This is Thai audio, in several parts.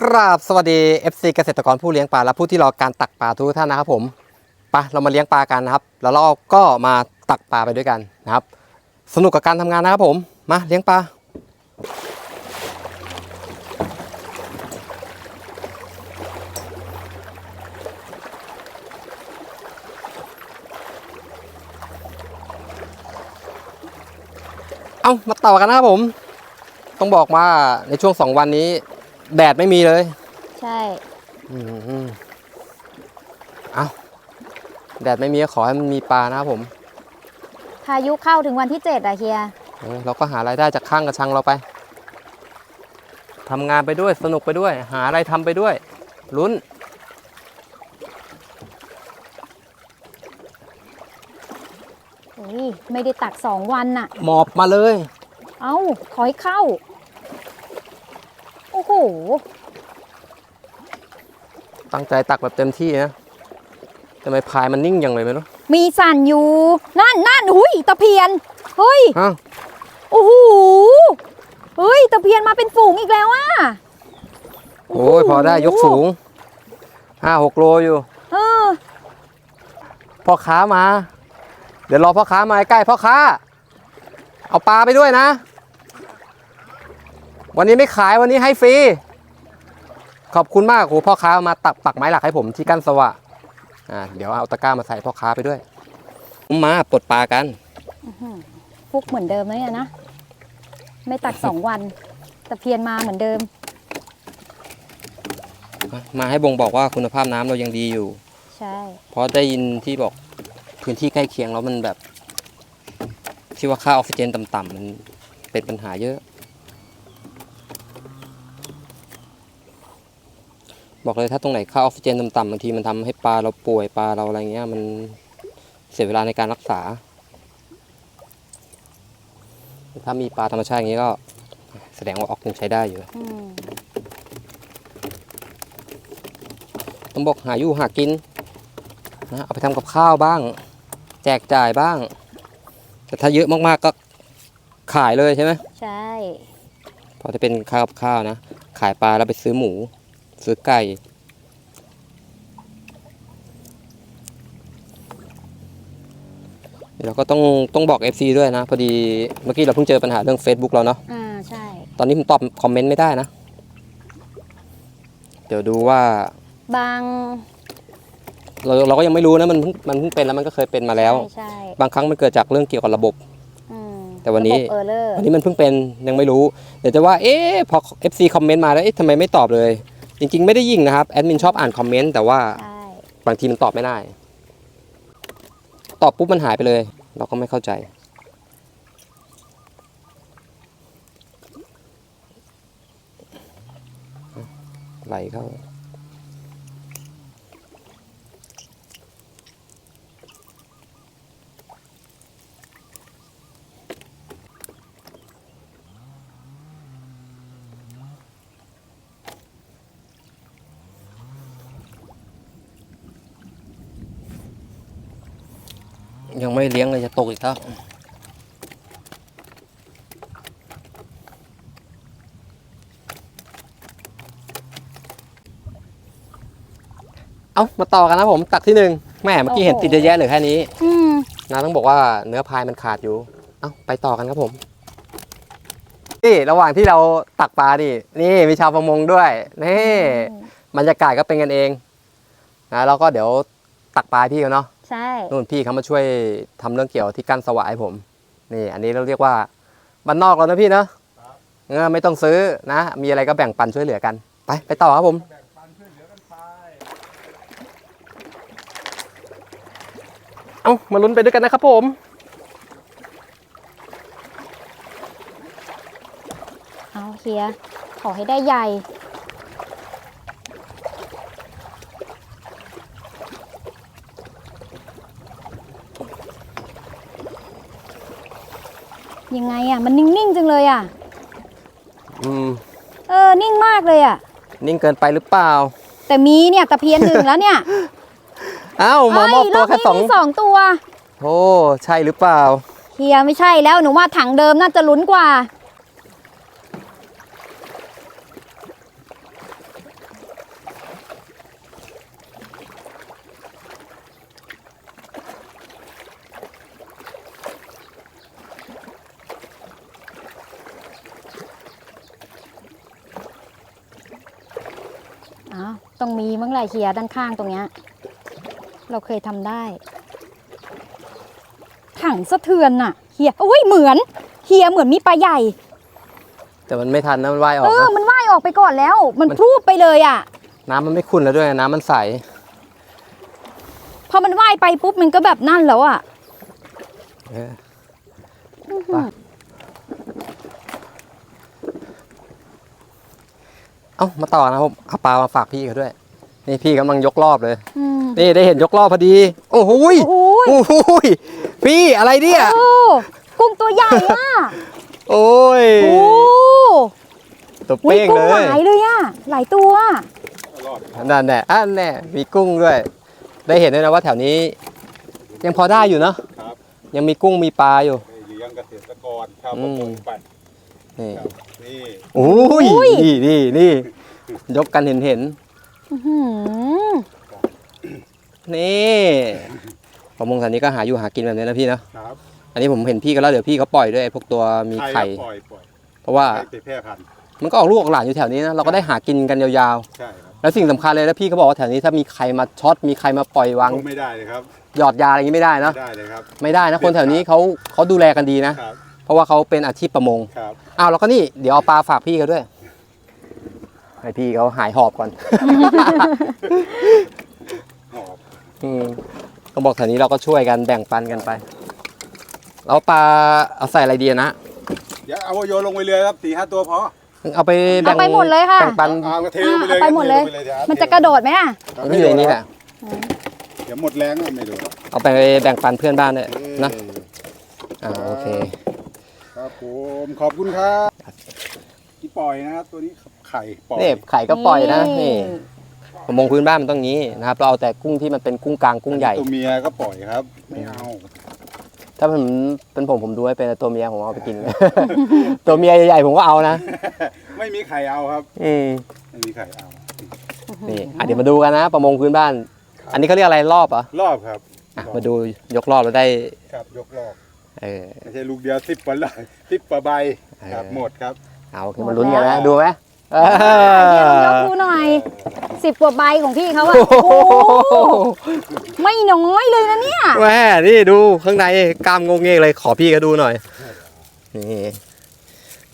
กราบสวัสดี FC เกษตรกรผู้เลี้ยงปลาและผู้ที่รอการตักปลาทุกท่านนะครับผมไปะเรามาเลี้ยงปลากันนะครับ แล้วเราก็มาตักปลาไปด้วยกันนะครับ สนุกกับการทำงานนะครับผมมาเลี้ยงปลาเอามาต่อกันนะครับผม ต้องบอกว่าในช่วงสองวันนี้ แดดไม่มีเลย ใช่ อืมเอาแดดไม่มีก็ขอให้มันมีปลานะครับผม พายุเข้าถึงวันที่เจ็ดอะเฮีย เออเราก็หารายได้จากข้างกระชังเราไป ทำงานไปด้วยสนุกไปด้วย หาอะไรทำไปด้วย ลุ้นโอ้ยไม่ได้ตักสองวันน่ะ หมอบมาเลย เอ้า ขอให้เข้าโอ้โห ตั้งใจตักแบบเต็มที่นะทำไมพายมันนิ่งอย่างเลยไม่รู้ มีสั่นอยู่ นั่นนั่นหุยตะเพียน เฮ้ยอ้าวโอ้โหเฮ้ยตะเพียนมาเป็นฝูงอีกแล้วอะโอ้ยพอได้ยกสูงห้าหกโลอยู่เออพ่อค้ามา เดี๋ยวรอพ่อค้ามาใกล้พ่อค้า เอาปลาไปด้วยนะ วันนี้ไม่ขายวันนี้ให้ฟรี ขอบคุณมากโหพ่อค้ามาตักปักไม้หลักให้ผมที่กั้นสวะอ่าเดี๋ยวเอาตะกร้ามาใส่พ่อค้าไปด้วย มาปลดปลากันฟุกเหมือนเดิมนะเนี่ยนะ ไม่ตักสองวันตะเพียนมาเหมือนเดิม มาให้บ่งบอกว่าคุณภาพน้ำเรายังดีอยู่ ใช่ เพราะได้ยินที่บอกพื้นที่ใกล้เคียงแล้วมันแบบ ที่ว่าค่าออกซิเจนต่ำๆมันเป็นปัญหาเยอะ บอกเลยถ้าตรงไหนค่าออกซิเจนต่ำๆบางทีมันทำให้ปลาเราป่วยปลาเราอะไรเงี้ยมันเสียเวลาในการรักษา ถ้ามีปลาธรรมชาติอย่างนี้ก็ แสดงว่าออกยังใช้ได้อยู่อืมต้องบอกหาอยู่หากินนะเอาไปทำกับข้าวบ้าง แจกจ่ายบ้าง แต่ถ้าเยอะมากๆก็ขายเลยใช่ไหมใช่พอจะเป็นข้าวกับข้าวนะ ขายปลาแล้วไปซื้อหมู ซื้อไก่เดี๋ยวเราก็ต้องต้องบอก FC ด้วยนะ พอดีเมื่อกี้เราเพิ่งเจอปัญหาเรื่อง Facebook เราเนาะอ่าใช่ ตอนนี้ผมตอบคอมเมนต์ไม่ได้นะ เดี๋ยวดูว่า บางเราเราก็ยังไม่รู้นะมันเพิ่งมันเพิ่งเป็นแล้วมันก็เคยเป็นมาแล้ว ใช่ใช่บางครั้งมันเกิดจากเรื่องเกี่ยวกับระบบ อืมแต่วันนี้ ระบบเออร์เลอร์วันนี้มันเพิ่งเป็นยังไม่รู้ เดี๋ยวจะว่าเอ๊ะพอ FC คอมเมนต์มาแล้วเอ๊ะทำไมไม่ตอบเลย จริงๆ ไม่ได้ยิงนะครับแอดมินชอบอ่านคอมเมนต์แต่ว่าใช่บางทีมันตอบไม่ได้ ตอบปุ๊บมันหายไปเลย เราก็ไม่เข้าใจ ไหลเข้า ยังไม่เลี้ยงเลยจะตกอีกแล้วเอามาต่อกันนะผมตักที่หนึ่งแม่เมื่อกี้เห็นติดเยอะแยะเหลือแค่นี้อืมนะต้องบอกว่าเนื้อพายมันขาดอยู่ เอาไปต่อกันครับผม นี่ระหว่างที่เราตักปลาดินี่มีชาวประมงด้วยนี่บรรยากาศก็เป็นกันเองนะแล้วก็เดี๋ยวตักปลาให้พี่เขาเนาะ ใช่ นู่นพี่เขามาช่วยทำเรื่องเกี่ยวที่กั้นสวายให้ผม นี่ อันนี้เราเรียกว่าบ้านนอกเรานะพี่เนาะเออไม่ต้องซื้อนะ มีอะไรก็แบ่งปันช่วยเหลือกัน ไปไปต่อครับผมเอ้ามาลุ้นไปด้วยกันนะครับผม เอาเฮียขอให้ได้ใหญ่ ยังไงอะ มันนิ่งๆจังเลยอะ อืม เออ นิ่งมากเลยอะ นิ่งเกินไปหรือเปล่า แต่มีเนี่ยตะเพียนหนึ่งแล้วเนี่ยเอ้ามามอบตัวเอ้แค่ยสรอองบนี้มีสองตัว โอ้ใช่หรือเปล่า เฮียไม่ใช่แล้วหนูว่าถังเดิมน่าจะลุ้นกว่า อ้าวต้องมีมั้งแหละเฮียด้านข้างตรงเนี้ย เราเคยทำได้ ถังสะเทือนน่ะเฮียอุ้ยเหมือนเฮียเหมือนมีปลาใหญ่ แต่มันไม่ทันนะมันว่ายออเอกอนะ มันว่ายออกไปก่อนแล้ว มันมัน พรูดไปเลยอะ น้ำมันไม่ขุ่นแล้วด้วยน้ำมันใส พอมันว่ายไปปุ๊บมันก็แบบนั่นแล้วอะ เอออื้อหือ เอ้ามาต่อนะครับผมเอาปลามาฝากพี่เขาด้วย นี่พี่กำลังยกรอบเลย อืมนี่ได้เห็นยกรอบพอดี โอ้โหยโอ้ยโอ้โหยพี่อะไรเนี่ย โอ้กุ้งตัวใหญ่อะโอ้ยโอ้ตัวอุ๊ยเป้งกุ้เลงหยลายเลยอะหลายตัวรอดนั่นแหละอันแน่มีกุ้งด้วย ได้เห็นด้วยนะว่าแถวนี้ ยังพอได้อยู่เนาะครับ ยังมีกุ้งมีปลาอยู่ เลี้ยงเกษตรกรชาวอืประมมงปั่ นนี่ครับนี่โอ้ยอุ้ย นี่นี่นี่ยกกันเห็นเห็นอื้อหือนี่ประมงสันนี้ก็หาอยู่หากินแบบนี้นะพี่เนาะครับอันนี้ผมเห็นพี่ก็แล้วเดี๋ยวพี่เขาปล่อยด้วยไอ้พวกตัวมีไข่ ปล่อยปล่อยเพราะว่าไข่ไปแพร่พันธุ์มันก็ออกลูกออกหลานอยู่แถวนี้นะเราก็ได้หากินกันยาวใช่ครับๆ แล้วสิ่งสำคัญเลยแล้วพี่เขาบอกว่าแถวนี้ถ้ามีใครมาช็อตมีใครมาปล่อยวางคงไม่ได้เลยครับหยอดยาอะไรอย่างนี้ไม่ได้นะไม่ได้เลยครับ ไม่ได้นะคนแถวนี้เขาเขาดูแลกันดีนะ ครับ เพราะว่าเขาเป็นอาชีพประมงครับอ้าวแล้วก็นี่เดี๋ยวเอาปลาฝากพี่เขาด้วย ให้พี่เขาหายหอบก่อน หอบอืมต้องบอกแถวนี้เราก็ช่วยกันแบ่งปันกันไป แล้วปลาเอาใส่อะไรดีอะนะ เดี๋ยวเอาโยนลงไปเรือครับสี่ห้าตัวพอเอาไปแบ่งเอาไปหมดเลยค่ะ แบ่งปันเอากระเทลงไปเลยเอาไปหมดเลยทงดี๋วมันจะกระโดดไหมอะ มันก็อยู่ในนี้แหละ เดี๋ยวหมดแรงก็ไม่ดูเอาไปแบ่งปันเพื่อนบ้านด้วยนะ อ่าโอเค ครับผมขอบคุณครับที่ปล่อยนะครับตัวนี้ไข่ปล่อย นี่ไข่ก็ปล่อยนะนี่ประมงพื้นบ้านมันต้องงี้นะครับ เราเอาแต่กุ้งที่มันเป็นกุ้งกลางกุ้งใหญ่ ตัวเมียก็ปล่อยครับ ไม่เอา ถ้าผมเป็นผมผมดูให้เป็นตัวเมียผมเอาไปกิน ตัวเมียใหญ่ๆผมก็เอานะ ไม่มีไข่เอาครับ อืมไม่มีไข่เอานี่อะเดี๋ยวมาดูกันนะ ประมงพื้นบ้าน อันนี้เขาเรียกอะไรรอบเหรอรอบครับอะมาดูยกรอบแล้วได้ครับยกรอบ เออ ไม่ใช่ลูกเดียวสิบปะเลยสิบปะใบครับเออ หมดครับเอาโอเคมาลุ้นกันนะดูไหมเอเฮียลองยอกดูหน่อยสิบกว่าใบของพี่เขาอะโอ้โอ้โหไม่น้อยเลยนะเนี่ย แม่นี่ดูข้างในกล้ามงงเงกเลยขอพี่ก็ดูหน่อยนี่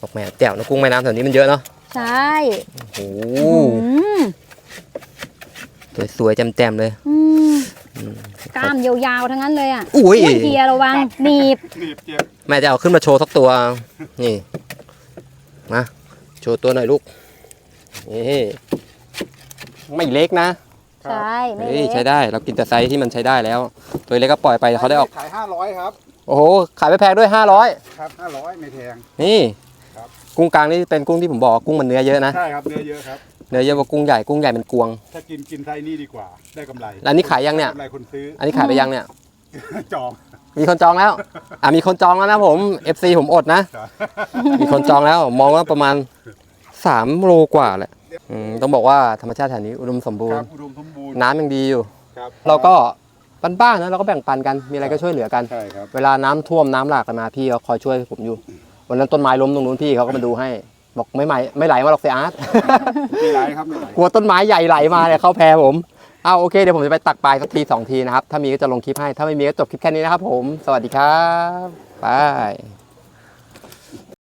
บอกแม่แจ่วนะกุ้งแม่น้ำแถวนี้มันเยอะเนาะใช่โอ้อืมสวยๆแจ่มๆเลย อืม กล้ามยาวๆทั้งนั้นเลยอะอุ้ยอุ้ยเฮียระวังหนีบหนีบเจ็บแม่จะเอาขึ้นมาโชว์สักตัว นี่มาโชว์ตัวหน่อยลูกนี่ไม่เล็กนะใช่ไม่เฮ้ยเล็กใช้ได้ เรากินแต่ไซส์ที่มันใช้ได้แล้ว ตัวเล็กก็ปล่อยไปเขาได้ออกขายห้าร้อยครับโอ้โหขายไปแพงด้วย500ครับห้าร้อยไม่แพงนี่ครับกุ้งกลางนี่เป็นกุ้งที่ผมบอกว่ากุ้งมันเนื้อเยอะนะใช่ครับเนื้อเยอะครับ เนื้อเยอะกว่ากุ้งใหญ่กุ้งใหญ่เป็นกวง ถ้ากินกินไส้นี่ดีกว่า ได้กำไรแล้วอันนี้ขายยังเนี่ย กำไรคนซื้อ อันนี้ขายไปยังเนี่ย จองมีคนจองแล้ว อะมีคนจองแล้วนะผม FC ผมอดนะครับมีคนจองแล้วมองว่าประมาณ3โลกว่าแหละอืมต้องบอกว่าธรรมชาติแถวนี้อุดมสมบูครรัณ์บอุดมสมบูรณ์น้ำยังดีอยู่ ครับ เราก็บ้านๆนะเราก็แบ่งปันกันมีอะไรก็ช่วยเหลือกัน ใช่ครับ เวลาน้ำท่วมน้ำหลากกันมาพี่เขาคอยช่วยผมอยู่วันนั้นต้นไม้ล้มตรงนู้นพี่เขาก็มาดูให้ บอกไม่ไหมไม่ไหลมาหรอกเสียอาร์ต ไม่ไรครับไม่ไรกลัวต้นไม้ใหญ่ไหลมาเนี่ยเข้าแพรผมเอาโอเคเดี๋ยวผมจะไปตักปลายสักทีสองทีนะครับ ถ้ามีก็จะลงคลิปให้ ถ้าไม่มีก็จบคลิปแค่นี้นะครับผม สวัสดีครับบาย